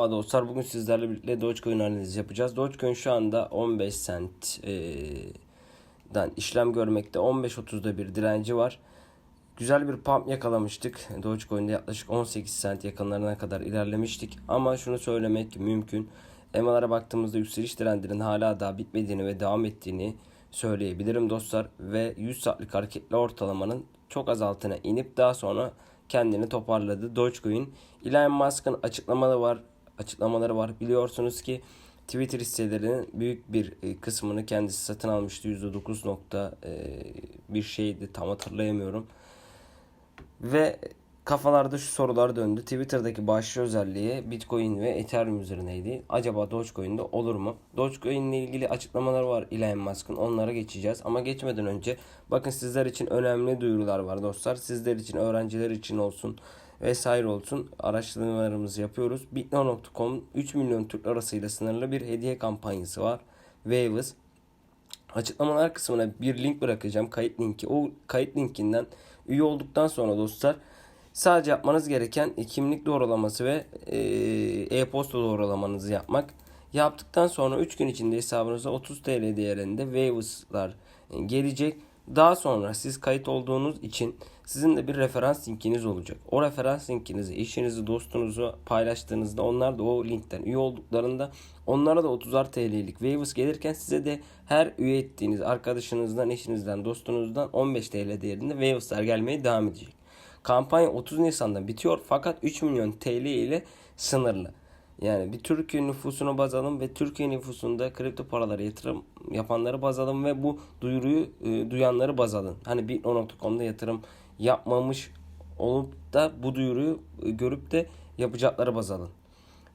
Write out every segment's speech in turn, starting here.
Merhaba dostlar bugün sizlerle birlikte Dogecoin analizi yapacağız. Dogecoin şu anda 15 cent'den işlem görmekte. 15.30'da bir direnci var. Güzel bir pump yakalamıştık. Dogecoin'de yaklaşık 18 cent yakınlarına kadar ilerlemiştik. Ama şunu söylemek mümkün. EMA'lara baktığımızda yükseliş trendinin hala daha bitmediğini ve devam ettiğini söyleyebilirim dostlar. Ve 100 saatlik hareketli ortalamanın çok az altına inip daha sonra kendini toparladı. Dogecoin Elon Musk'ın açıklamaları var. Açıklamaları var. Biliyorsunuz ki Twitter hisselerinin büyük bir e, kısmını kendisi satın almıştı. %9 nokta e, bir şeydi tam hatırlayamıyorum. Ve kafalarda şu sorular döndü. Twitter'daki başlı özelliği Bitcoin ve Ethereum üzerineydi. Acaba Dogecoin'de olur mu? Dogecoin ile ilgili açıklamalar var Elon Musk'ın. Onlara geçeceğiz. Ama geçmeden önce bakın sizler için önemli duyurular var dostlar. Sizler için, öğrenciler için olsun vesaire olsun araştırmalarımızı yapıyoruz. Bitno.com 3 milyon Türk lirasıyla sınırlı bir hediye kampanyası var. Waves Açıklamalar kısmına bir link bırakacağım. Kayıt linki. O kayıt linkinden üye olduktan sonra dostlar sadece yapmanız gereken kimlik doğrulaması ve e, e-posta doğrulamanızı yapmak. Yaptıktan sonra 3 gün içinde hesabınıza 30 TL değerinde Waves'lar gelecek. Daha sonra siz kayıt olduğunuz için sizin de bir referans linkiniz olacak. O referans linkinizi eşinizi, dostunuzu paylaştığınızda onlar da o linkten üye olduklarında onlara da 30'ar TL'lik Waves gelirken size de her üye ettiğiniz arkadaşınızdan, eşinizden, dostunuzdan 15 TL değerinde Waves'lar gelmeye devam edecek. Kampanya 30 Nisan'da bitiyor fakat 3 milyon TL ile sınırlı. Yani bir Türkiye nüfusunu baz alın ve Türkiye nüfusunda kripto paralara yatırım yapanları baz alın ve bu duyuruyu e, duyanları baz alın. Hani Bitno.com'da yatırım yapmamış olup da bu duyuruyu e, görüp de yapacakları baz alın.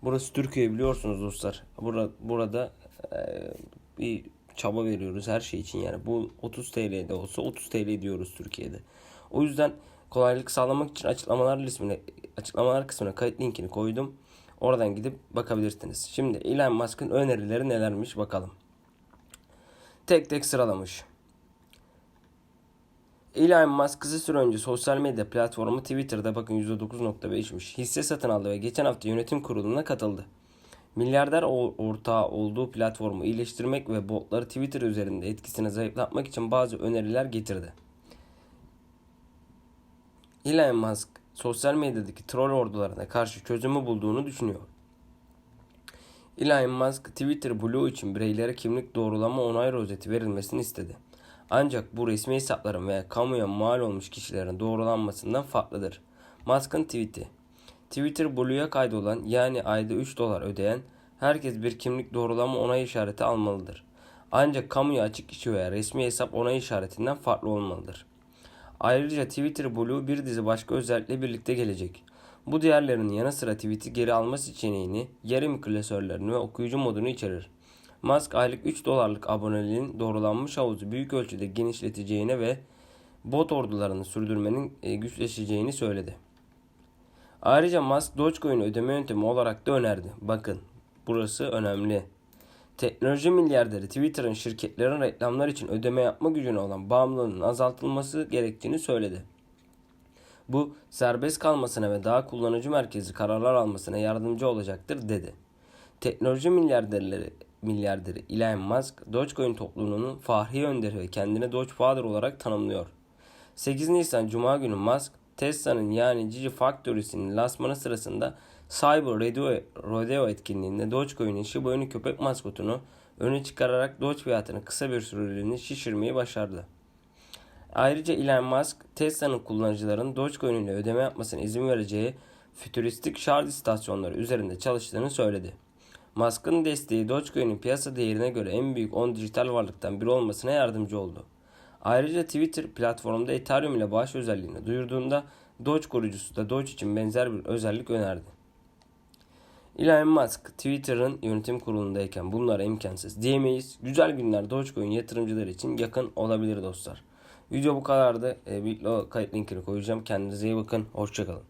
Burası Türkiye biliyorsunuz dostlar. Burada, burada e, bir çaba veriyoruz her şey için yani. Bu 30 TL'de olsa 30 TL diyoruz Türkiye'de. O yüzden kolaylık sağlamak için açıklamalar kısmına açıklamalar kısmına kayıt linkini koydum. Oradan gidip bakabilirsiniz. Şimdi Elon Musk'ın önerileri nelermiş bakalım. Tek tek sıralamış. Elon Musk kısa süre önce sosyal medya platformu Twitter'da bakın %9.5'miş. Hisse satın aldı ve geçen hafta yönetim kuruluna katıldı. Milyarder ortağı olduğu platformu iyileştirmek ve botları Twitter üzerinde etkisini zayıflatmak için bazı öneriler getirdi. Elon Musk sosyal medyadaki troll ordularına karşı çözümü bulduğunu düşünüyor. Elon Musk Twitter Blue için bireylere kimlik doğrulama onay rozeti verilmesini istedi. Ancak bu resmi hesapların veya kamuya mal olmuş kişilerin doğrulanmasından farklıdır. Musk'ın tweet'i Twitter Blue'ya kaydolan yani ayda 3 dolar ödeyen herkes bir kimlik doğrulama onay işareti almalıdır. Ancak kamuya açık kişi veya resmi hesap onay işaretinden farklı olmalıdır. Ayrıca Twitter Blue bir dizi başka özellikle birlikte gelecek. Bu diğerlerinin yanı sıra tweet'i geri alma seçeneğini, yarım klasörlerini ve okuyucu modunu içerir. Musk aylık 3 dolarlık aboneliğin doğrulanmış havuzu büyük ölçüde genişleteceğine ve bot ordularını sürdürmenin e, güçleşeceğini söyledi. Ayrıca Musk Dogecoin ödeme yöntemi olarak da önerdi. Bakın burası önemli. Teknoloji milyarderi Twitter'ın şirketlerin reklamlar için ödeme yapma gücüne olan bağımlılığının azaltılması gerektiğini söyledi. Bu serbest kalmasına ve daha kullanıcı merkezi kararlar almasına yardımcı olacaktır dedi. Teknoloji milyarderleri milyarderi Elon Musk Dogecoin topluluğunun fahri önderi ve kendini Dogefather olarak tanımlıyor. 8 Nisan Cuma günü Musk Tesla'nın yani Gigi Factory'sinin lansmanı sırasında Cyber Rodeo, Rodeo etkinliğinde Dogecoin'in Shiba Inu köpek maskotunu öne çıkararak Doge fiyatını kısa bir süreliğine şişirmeyi başardı. Ayrıca Elon Musk, Tesla'nın kullanıcıların Dogecoin ile ödeme yapmasına izin vereceği fütüristik şarj istasyonları üzerinde çalıştığını söyledi. Musk'ın desteği Dogecoin'in piyasa değerine göre en büyük 10 dijital varlıktan biri olmasına yardımcı oldu. Ayrıca Twitter platformunda Ethereum ile bağış özelliğini duyurduğunda Doge kurucusu da Doge için benzer bir özellik önerdi. Elon Musk Twitter'ın yönetim kurulundayken bunlar imkansız diyemeyiz. Güzel günler Dogecoin yatırımcılar için yakın olabilir dostlar. Video bu kadardı. E, video kayıt linkini koyacağım. Kendinize iyi bakın. Hoşçakalın.